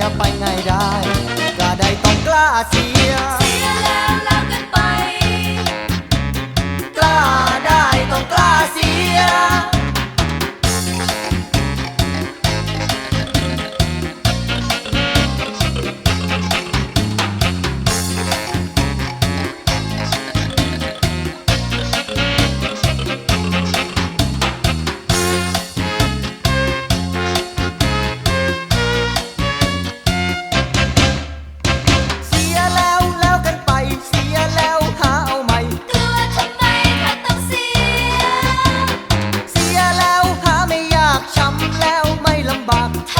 ยไปไงได้ ก็ได้ต้องกล้าเสียเสียแล้ว